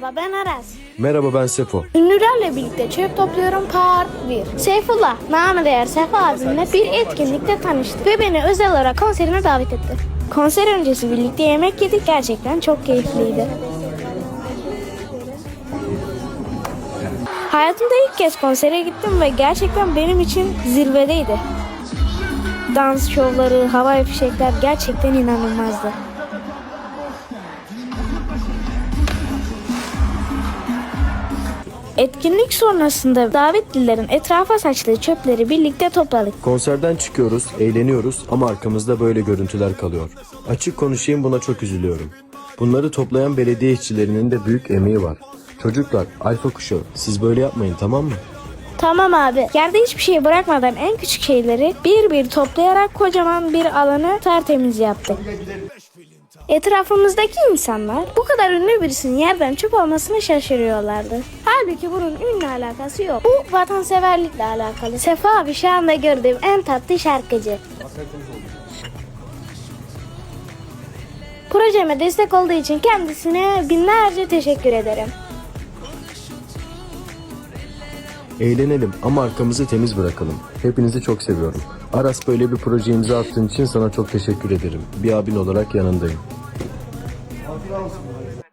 Merhaba ben Aras. Merhaba ben Sefo. Ünlülerle birlikte çöp topluyorum part 1. Seyfullah, namı değer Sefa abimle bir etkinlikte tanıştık ve beni özel olarak konserine davet etti. Konser öncesi birlikte yemek yedik gerçekten çok keyifliydi. Hayatımda ilk kez konsere gittim ve gerçekten benim için zirvedeydi. Dans şovları, havai fişekler gerçekten inanılmazdı. Etkinlik sonrasında davetlilerin etrafa saçtığı çöpleri birlikte topladık. Konserden çıkıyoruz, eğleniyoruz ama arkamızda böyle görüntüler kalıyor. Açık konuşayım buna çok üzülüyorum. Bunları toplayan belediye işçilerinin de büyük emeği var. Çocuklar, alfa kuşağı siz böyle yapmayın tamam mı? Tamam abi. Yerde hiçbir şey bırakmadan en küçük şeyleri bir bir toplayarak kocaman bir alanı tertemiz yaptık. Etrafımızdaki insanlar bu kadar ünlü birisinin yerden çöp almasına şaşırıyorlardı. Halbuki bunun ünlü alakası yok. Bu vatanseverlikle alakalı. Sefa abi şu anda gördüğüm en tatlı şarkıcı. Projeme destek olduğu için kendisine binlerce teşekkür ederim. Eğlenelim ama arkamızı temiz bırakalım. Hepinizi çok seviyorum. Aras böyle bir proje imza attığın için sana çok teşekkür ederim. Bir abin olarak yanındayım. final.